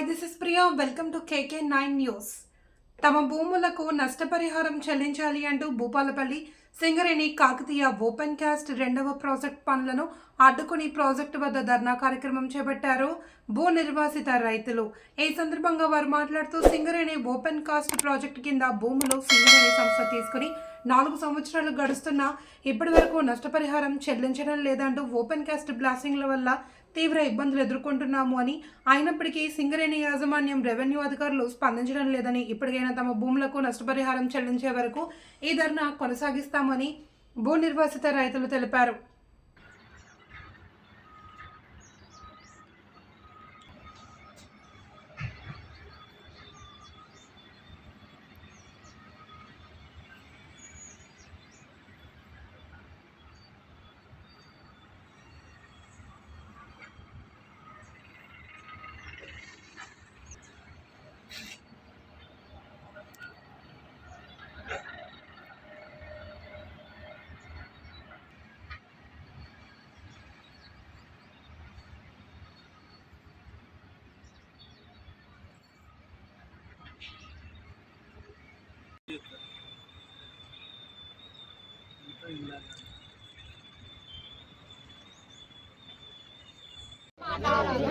Hi this is Priya welcome to KK nine news తమ భూములకు నష్టపరిహారం చెల్లించాలి అంటూ భూపాలపల్లి సింగరేణి కాకతీయ ఓపెన్ కాస్ట్ రెండవ ప్రాజెక్ట్ పనులను అడ్డుకుని ప్రాజెక్టు వద్ద ధర్నా కార్యక్రమం చేపట్టారు భూ నిర్వాసిత రైతులు. ఈ సందర్భంగా వారు మాట్లాడుతూ సింగరేణి ఓపెన్ కాస్ట్ ప్రాజెక్టు కింద భూములు సింగరేణి సంస్థ తీసుకుని నాలుగు సంవత్సరాలు గడుస్తున్నా ఇప్పటి వరకు నష్టపరిహారం చెల్లించడం లేదంటూ ఓపెన్ కాస్ట్ బ్లాస్టింగ్ల వల్ల తీవ్ర ఇబ్బందులు ఎదుర్కొంటున్నాము అని. అయినప్పటికీ సింగరేణి యాజమాన్యం రెవెన్యూ అధికారులు స్పందించడం లేదని ఇప్పటికైనా తమ భూములకు నష్టపరిహారం చెల్లించే వరకు ఈ ధర్నా కొనసాగిస్తామని భూ నిర్వాసిత రైతులు తెలిపారు. మాకు అదే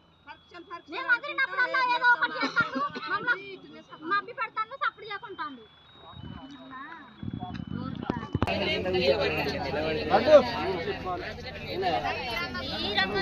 రాకపోవు వదిలినప్పుడల్లా ఏదో ఒకటి చేస్తాడు మమ్మల్ని మబ్బి పెడతాను సప్పుడు చేయకుంటాడు ఈ రకం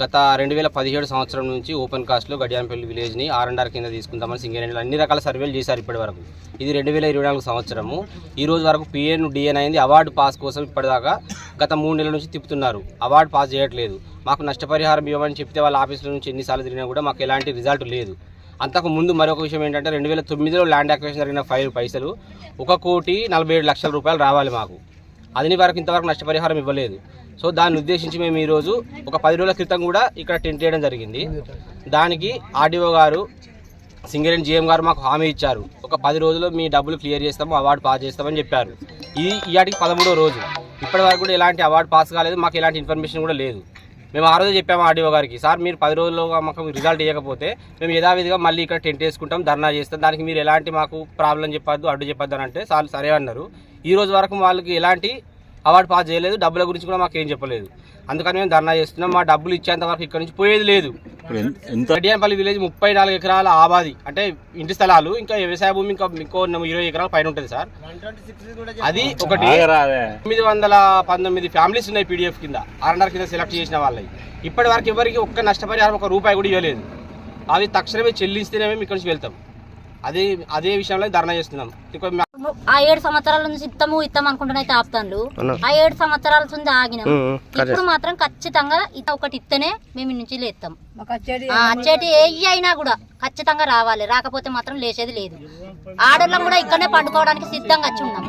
గత రెండు వేల పదిహేడు సంవత్సరం నుంచి ఓపెన్ కాస్ట్లో గడియాంపల్లి విలేజ్ని ఆర్ అండ్ ఆర్ కింద తీసుకుందామని సింగరేణిలో అన్ని రకాల సర్వేలు చేశారు ఇప్పటి వరకు. ఇది రెండు వేల ఇరవై నాలుగు సంవత్సరము. ఈ రోజు వరకు పిఎన్ డిఎన్ అయింది. అవార్డు పాస్ కోసం ఇప్పటిదాకా గత మూడు నెలల నుంచి తిప్పుతున్నారు. అవార్డు పాస్ చేయట్లేదు. మాకు నష్టపరిహారం ఇవ్వమని చెప్తే వాళ్ళ ఆఫీసుల నుంచి ఎన్నిసార్లు తిరిగినా కూడా మాకు ఎలాంటి రిజల్ట్ లేదు. అంతకు ముందు మరొక విషయం ఏంటంటే రెండు వేల తొమ్మిదిలో ల్యాండ్ అక్వేషన్ జరిగిన ఫైవ్ పైసలు ఒక కోటి నలభై ఏడు లక్షల రూపాయలు రావాలి మాకు. అదిని వరకు ఇంతవరకు నష్టపరిహారం ఇవ్వలేదు. సో దాన్ని ఉద్దేశించి మేము ఈరోజు ఒక పది రోజుల క్రితం కూడా ఇక్కడ టెంట్ వేయడం జరిగింది. దానికి ఆర్డీఓ గారు సింగరేణి జీఎం గారు మాకు హామీ ఇచ్చారు. ఒక పది రోజుల్లో మీ డబ్బులు క్లియర్ చేస్తాము అవార్డు పాస్ చేస్తామని చెప్పారు. ఇది ఇయాటికి పదమూడో రోజు. ఇప్పటి వరకు కూడా ఎలాంటి అవార్డు పాస్ కాలేదు మాకు ఎలాంటి ఇన్ఫర్మేషన్ కూడా లేదు. మేము ఆ రోజు చెప్పాము ఆర్డీఓ గారికి సార్ మీరు పది రోజుల్లోగా మాకు రిజల్ట్ ఇవ్వకపోతే మేము యథావిధిగా మళ్ళీ ఇక్కడ టెంట్ వేసుకుంటాం ధర్నా చేస్తాం. దానికి మీరు ఎలాంటి మాకు ప్రాబ్లం చెప్పొద్దు అడ్డు చెప్పొద్దు అని అంటే సార్ సరే అన్నారు. ఈ రోజు వరకు వాళ్ళకి ఎలాంటి అవార్డు పాస్ చేయలేదు. డబ్బుల గురించి కూడా మాకు ఏం చెప్పలేదు. అందుకని మేము ధర్నా చేస్తున్నాం. మా డబ్బులు ఇచ్చేంత వరకు ఇక్కడ నుంచి పోయేది లేదు. గడియంపల్లి విలేజ్ ముప్పై నాలుగు ఎకరాల ఆబాది. అంటే ఇంటి స్థలాలు ఇంకా వ్యవసాయ భూమి ఇంకా ఇంకో ఇరవై ఎకరాల పైన ఉంటుంది సార్. అది ఒకటి. తొమ్మిది వందల పంతొమ్మిది ఫ్యామిలీస్ ఉన్నాయి పీడిఎఫ్ కింద. ఆర్ఎన్ఆర్ కింద సెలెక్ట్ చేసిన వాళ్ళవి ఇప్పటి వరకు ఎవరికి ఒక్క నష్టపరిహారం ఒక రూపాయి కూడా ఇవ్వలేదు. అవి తక్షణమే చెల్లిస్తేనే మేము ఇక్కడ నుంచి వెళ్తాం. అదే అదే విషయంలో ధర్నా చేస్తున్నాం. ఆ ఏడు సంవత్సరాల నుంచి ఇత్తము ఇత్తం అనుకుంటున్నాయి ఆపుతాన్లు. ఆ ఏడు సంవత్సరాల నుంచి ఆగినాం. ఇప్పుడు మాత్రం ఖచ్చితంగా ఇత ఒకటి ఇత్తనే మేము నుంచి లేస్తాం ఆ, అచ్చేటి ఏ అయినా కూడా ఖచ్చితంగా రావాలి. రాకపోతే మాత్రం లేచేది లేదు. ఆడోళ్ళం కూడా ఇక్కడనే పండుకోవడానికి సిద్ధంగా వచ్చి ఉన్నాం.